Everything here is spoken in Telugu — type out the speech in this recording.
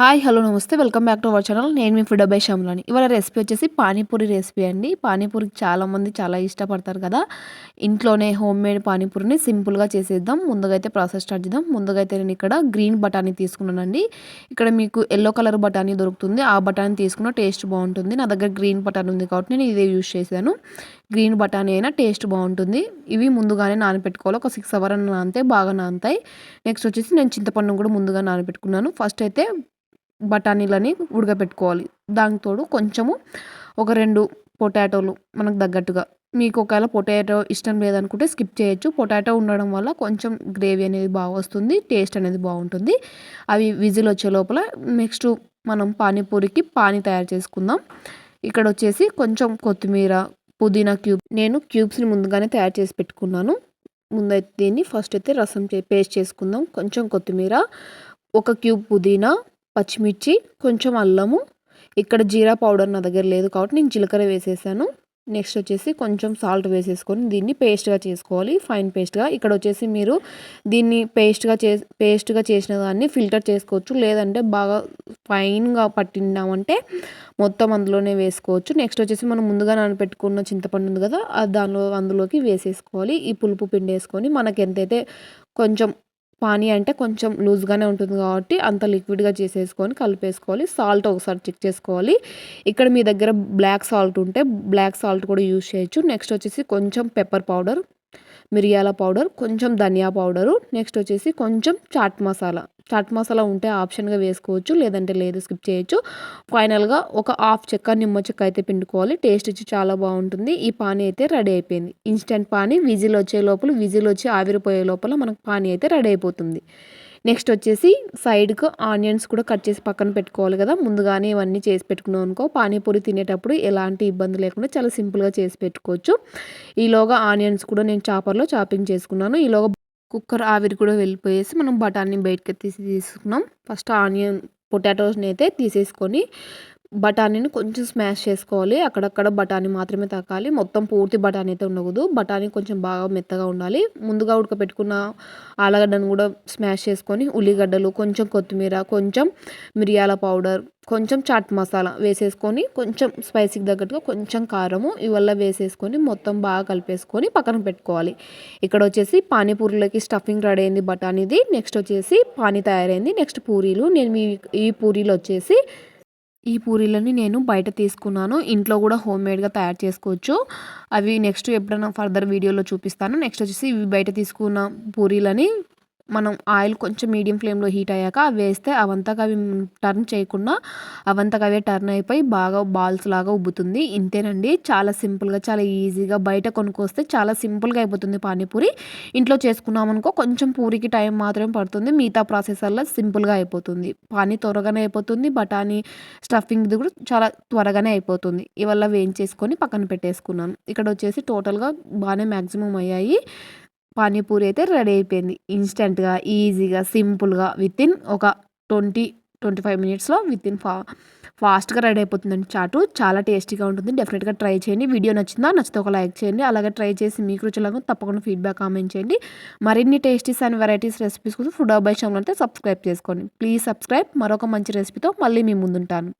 హాయ్ హలో నమస్తే. Welcome back to our channel. నేను మీ ఫుడ్ అబ్బాయి శ్యామ్లాని. ఇవాళ రెసిపీ వచ్చేసి పానీపూరి రెసిపీ అండి. పానీపూరికి చాలామంది చాలా ఇష్టపడతారు కదా. ఇంట్లోనే హోమ్ మేడ్ పానీపూరిని సింపుల్గా చేసేద్దాం. ముందుగా అయితే ప్రాసెస్ స్టార్ట్ చేద్దాం. ముందుగా అయితే నేను ఇక్కడ గ్రీన్ బఠానీ తీసుకున్నానండి. ఇక్కడ మీకు ఎల్లో కలర్ బఠానీ దొరుకుతుంది. ఆ బఠానీ తీసుకున్న టేస్ట్ బాగుంటుంది. నా దగ్గర గ్రీన్ బఠానీ ఉంది కాబట్టి నేను ఇదే యూజ్ చేశాను. గ్రీన్ బఠానీ అయినా టేస్ట్ బాగుంటుంది. ఇవి ముందుగానే నానబెట్టుకోవాలి. ఒక సిక్స్ అవర్ నానితే బాగా నానతాయి. నెక్స్ట్ వచ్చేసి నేను చింతపండును కూడా ముందుగా నానబెట్టుకున్నాను. ఫస్ట్ అయితే బఠానీలని ఉడకబెట్టుకోవాలి. దానికి తోడు కొంచెము ఒక రెండు పొటాటోలు మనకు తగ్గట్టుగా. మీకు ఒకవేళ పొటాటో ఇష్టం లేదనుకుంటే స్కిప్ చేయొచ్చు. పొటాటో ఉండడం వల్ల కొంచెం గ్రేవీ అనేది బాగా వస్తుంది టేస్ట్ అనేది బాగుంటుంది. అవి విజిల్ వచ్చే లోపల నెక్స్ట్ మనం పానీపూరికి పానీ తయారు చేసుకుందాం. ఇక్కడ వచ్చేసి కొంచెం కొత్తిమీర పుదీనా క్యూబ్. నేను క్యూబ్స్ని ముందుగానే తయారు చేసి పెట్టుకున్నాను. ముందైతే దీన్ని ఫస్ట్ అయితే రసం పేస్ట్ చేసుకుందాం. కొంచెం కొత్తిమీర ఒక క్యూబ్ పుదీనా పచ్చిమిర్చి కొంచెం అల్లము. ఇక్కడ జీరా పౌడర్ నా దగ్గర లేదు కాబట్టి నేను జీలకర్ర వేసేసాను. నెక్స్ట్ వచ్చేసి కొంచెం సాల్ట్ వేసేసుకొని దీన్ని పేస్ట్గా చేసుకోవాలి. ఫైన్ పేస్ట్గా. ఇక్కడ వచ్చేసి మీరు దీన్ని పేస్ట్గా చే పేస్ట్గా చేసిన దాన్ని ఫిల్టర్ చేసుకోవచ్చు. లేదంటే బాగా ఫైన్గా పట్టినామంటే మొత్తం అందులోనే వేసుకోవచ్చు. నెక్స్ట్ వచ్చేసి మనం ముందుగా నానబెట్టుకున్న చింతపండు ఉంది కదా దానిలో అందులోకి వేసేసుకోవాలి. ఈ పులుపు పిండి వేసుకొని మనకి ఎంతైతే కొంచెం పానీ అంటే కొంచెం లూజ్గానే ఉంటుంది కాబట్టి అంత లిక్విడ్గా చేసేసుకొని కలిపేసుకోవాలి. సాల్ట్ ఒకసారి చెక్ చేసుకోవాలి. ఇక్కడ మీ దగ్గర బ్లాక్ సాల్ట్ ఉంటే బ్లాక్ సాల్ట్ కూడా యూజ్ చేయొచ్చు. నెక్స్ట్ వచ్చేసి కొంచెం పెప్పర్ పౌడర్ మిరియాల పౌడర్ కొంచెం ధనియా పౌడరు. నెక్స్ట్ వచ్చేసి కొంచెం చాట్ మసాలా. చాట్ మసాలా ఉంటే ఆప్షన్గా వేసుకోవచ్చు లేదంటే లేదు స్కిప్ చేయొచ్చు. ఫైనల్గా ఒక హాఫ్ చెక్క నిమ్మ చెక్క అయితే పిండుకోవాలి. టేస్ట్ వచ్చి చాలా బాగుంటుంది. ఈ పానీ అయితే రెడీ అయిపోయింది. ఇన్స్టెంట్ పానీ విజిల్ వచ్చే లోపల విజిల్ వచ్చి ఆవిరిపోయే లోపల మనకు పానీ అయితే రెడీ అయిపోతుంది. నెక్స్ట్ వచ్చేసి సైడ్కు ఆనియన్స్ కూడా కట్ చేసి పక్కన పెట్టుకోవాలి కదా. ముందుగానే ఇవన్నీ చేసి పెట్టుకున్నాం అనుకో పానీపూరి తినేటప్పుడు ఎలాంటి ఇబ్బంది లేకుండా చాలా సింపుల్గా చేసి పెట్టుకోవచ్చు. ఈలోగా ఆనియన్స్ కూడా నేను చాపర్లో చాపింగ్ చేసుకున్నాను. ఈలోగా కుక్కర్ ఆవిరి కూడా వెళ్ళిపోయేసి మనం బఠానీ బయటకి తీసి తీసుకున్నాం. ఫస్ట్ ఆనియన్ పొటాటోస్ని అయితే తీసేసుకొని బఠానీని కొంచెం స్మాష్ చేసుకోవాలి. అక్కడక్కడ బఠానీ మాత్రమే తాకాలి మొత్తం పూర్తి బఠానీ అయితే ఉండకూడదు. బఠానీ కొంచెం బాగా మెత్తగా ఉండాలి. ముందుగా ఉడకపెట్టుకున్న ఆలుగడ్డను కూడా స్మాష్ చేసుకొని ఉల్లిగడ్డలు కొంచెం కొత్తిమీర కొంచెం మిరియాల పౌడర్ కొంచెం చాట్ మసాలా వేసేసుకొని కొంచెం స్పైసీకి తగ్గట్టుగా కొంచెం కారము ఇవల్ల వేసేసుకొని మొత్తం బాగా కలిపేసుకొని పక్కన పెట్టుకోవాలి. ఇక్కడ వచ్చేసి పానీపూరీలకి స్టఫింగ్ రెడీ అయింది బఠానీది. నెక్స్ట్ వచ్చేసి పానీ తయారైంది. నెక్స్ట్ పూరీలు. నేను ఈ పూరీలు వచ్చేసి ఈ పూరీలని నేను బయట తీసుకున్నాను. ఇంట్లో కూడా హోమ్ మేడ్గా తయారు చేసుకోవచ్చు. అవి నెక్స్ట్ ఎప్పుడైనా ఫర్దర్ వీడియోలో చూపిస్తాను. నెక్స్ట్ వచ్చేసి ఇవి బయట తీసుకున్న పూరీలని మనం ఆయిల్ కొంచెం మీడియం ఫ్లేమ్లో హీట్ అయ్యాక అవి వేస్తే అవంతగా అవి టర్న్ చేయకుండా అవంతగా అవే టర్న్ అయిపోయి బాగా బాల్స్ లాగా ఉబ్బుతుంది. ఇంతేనండి. చాలా సింపుల్గా చాలా ఈజీగా బయట కొనుక్కొస్తే చాలా సింపుల్గా అయిపోతుంది పానీపూరి. ఇంట్లో చేసుకున్నామనుకో కొంచెం పూరికి టైం మాత్రమే పడుతుంది. మిగతా ప్రాసెస్ వల్ల సింపుల్గా అయిపోతుంది. పానీ త్వరగానే అయిపోతుంది. బఠానీ స్టఫింగ్ది కూడా చాలా త్వరగానే అయిపోతుంది. ఇవల్ల వేయించేసుకొని పక్కన పెట్టేసుకున్నాను. ఇక్కడ వచ్చేసి టోటల్గా బాగానే మ్యాక్సిమం అయ్యాయి. పానీపూరి అయితే రెడీ అయిపోయింది. ఇన్స్టెంట్గా ఈజీగా సింపుల్గా విత్ ఇన్ ఒక ట్వంటీ ట్వంటీ ఫైవ్ మినిట్స్లో విత్ ఇన్ ఫా ఫాస్ట్గా రెడీ అయిపోతుందండి చాటు. చాలా టేస్టీగా ఉంటుంది. డెఫినెట్గా ట్రై చేయండి. వీడియో నచ్చిందా? నచ్చితే ఒక లైక్ చేయండి. అలాగే ట్రై చేసి మీకు రుచులకు తప్పకుండా ఫీడ్బ్యాక్ కామెంట్ చేయండి. మరిన్ని టేస్టీస్ అండ్ వెరైటీస్ రెసిపీస్ కోసం ఫుడ్ బై ఛానల్ అయితే సబ్స్క్రైబ్ చేసుకోండి. Please subscribe. మరొక మంచి రెసిపీతో మళ్ళీ మీ ముందుంటాను.